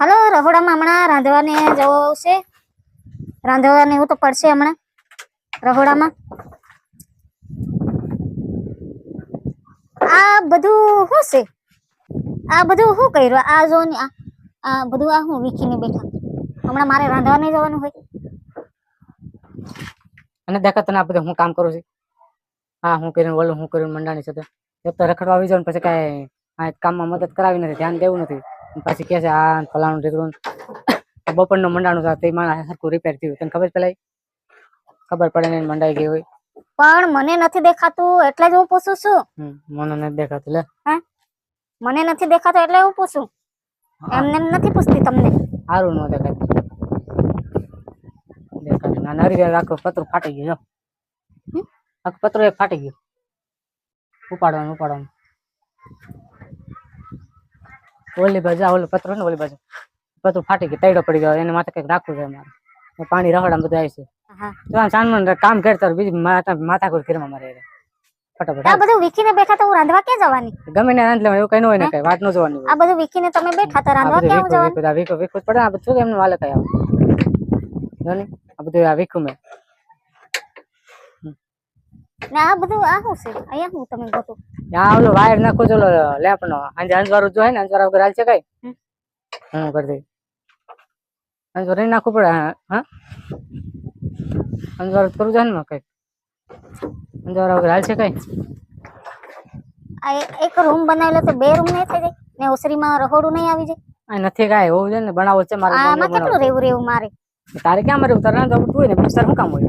હાલો, રહોડામાં હમણાં રાંધવાને જવું છે રાંધવાને એવું તો પડશે હમણાં, રહોડામાં. આ બધું શું છે? આ બધું શું કર્યું? આ જો ને આ આ બધું આ હું વીખીને બેઠા? હમણાં મારે રાંધવાને જવાનું હોય. અને દેખાતું ના બધું હું કામ કરું છું. હા, હું કરીને બોલું હું કરીને મંડાણી છે તો. રખડવા આવી જાઉં પછી કાંઈ કામમાં મદદ કરાવી નથી, ધ્યાન દેવું નથી. પછી કે છે આ ફલાણું ઢીકણું બપોરનું મંડાણું તે માણસ સરખું રિપેર થયું. તને ખબર પેલા ખબર પડે ને મંડાઈ ગઈ હોય. પણ મને નથી દેખાતું એટલે જ હું પૂછું છું. મને નથી દેખાતું લે. મને નથી દેખાતું એટલે હું પૂછું. એમને એમ નથી પૂછતી તમને. સારું ન દેખાતું દેખાતું ના નરી આખું પતરું ફાટી ગયું? આખું પતરું એક ફાટી ગયું. ઉપાડવાનું ઉપાડવાનું. ઓલી બાજુ ઓલું પતરું ને ઓલી બાજુ. પતરું ફાટી ગયું તૈડો પડી ગયો એને માથે કંઈક રાખવું છે મારે. પાણી રખડા બધું આવી છે તો આમ સાંજમાં કામ કરતા બીજી માથા માથાકૂટ કરવામાં મારે. ફટાફટ આ બધું વીખીને બેઠા તો હું રાંધવા ક્યાં જવાની? ગમે ને લેવાનું એવું કઈ ન હોય ને કઈ વાત ન જોવાની આ બધું વિકીને તમે બેઠા તો રાંધવા ક્યાં હું વીખું જવાની? વીખું આ વીખું વીખું જ પડે આ બધું શું વાલે કઈ આવે આ બધું આ વિકું મેં. ને આ બધું આ શું છે અહીંયા હું તમે ગોતો આ ઓલો વાયર નાખો છો ઓલો લેપ નો આજે અંજવારું જો હે ને અંજવારા વગર હાલ છે કઈ? હું કરી દઈ અંજવાર નાખવું પડે હા અંજવાર કરું છે ને કઈ અંજવારા વગર હાલ છે કઈ? આ એક રૂમ બનાવેલો તો બે રૂમ નહીં થઈ જાય ને ઓસરીમાં રહોડું નહીં આવી જાય. આ નથી કાંઈ હોવું છે ને બનાવો છે મારે આમાં કેટલું રહેવું રહેવું મારે? તારે ક્યાં મારે ઉતારવાનું? તો તું ને બિસ્તર શું કામ હોય?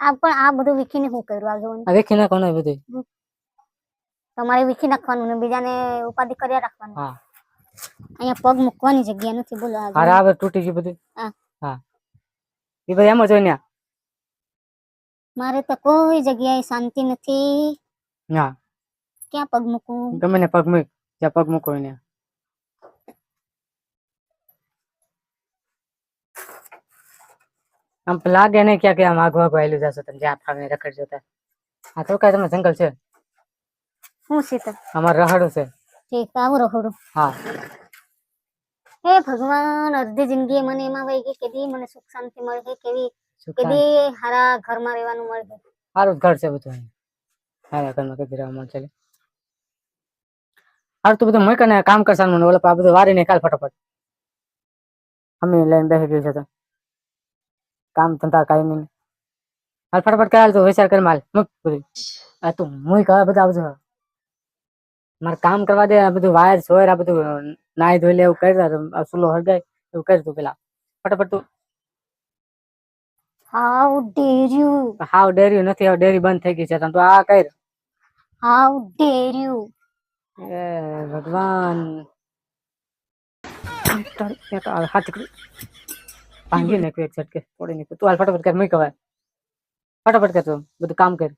આ પણ આ બધું વીખીને હું કર્યું આ જોઈને? આ વેખી કોને બધું. તમારે વીખી નાખવાનું ને બીજાને ઉપાધિ કર્યા રાખવાનું. હા. અહીંયા પગ મૂકવાની જગ્યા નથી બોલો આ અરે જોઈને. તૂટી ગયું બધું? હા. હા. એ બધું એમ જ હોય ને મારે તો કોઈ જગ્યાએ શાંતિ નથી. ના. ક્યાં પગ મૂકું? ગમે ને પગ મૂક જ્યાં પગ મૂકો એને આમ લાગે ને ક્યાં ક્યાં આમ આગો આગો આવેલું જશો તમે જ્યાં ફાવે રખડજો ત્યાં. આ તો કઈ તમે જંગલ છે? હું તો? અમારે રહાડું છે. ઠીક આવું રહોડું હા. હે ભગવાન અડધી જિંદગી મને એમાં વહી ગઈ કેદી મને સુખ શાંતિ મળે છે કેવી શું? કેદી હારા ઘરમાં રહેવાનું મળે છે સારું ઘર છે બધું હારા ઘરમાં કેદી રહેવા મળે છે હારું તું બધું મૂકીને કામ કરશે મને ઓલો આ બધું વારી કાલ ફટાફટ. અમે લઈને બેસી ગયું છે તો. કામ ધંધા કઈ નહીં હાલ ફટાફટ કરાલ તું વિચાર કરી માલ. મૂક આ તું મૂક કહે બધા આવજો મારે કામ કરવા દે આ બધું વાયર સોયર આ બધું નાહી ધોઈ લે એવું કરતા ચૂલો હળગાય એવું કર તું પેલા. ફટાફટ તું. How dare you how you નથી હાઉ ડેરી બંધ થઈ ગઈ છે તો આ કર. હાઉ ડેર યુ એ ભગવાન. હાથ ભાંગી નાખ્યું એક ઝટકે તોડી નાખ્યું તું હાલ ફટાફટ કર મૂક કહેવાય ફટાફટ કર તું બધું કામ કર.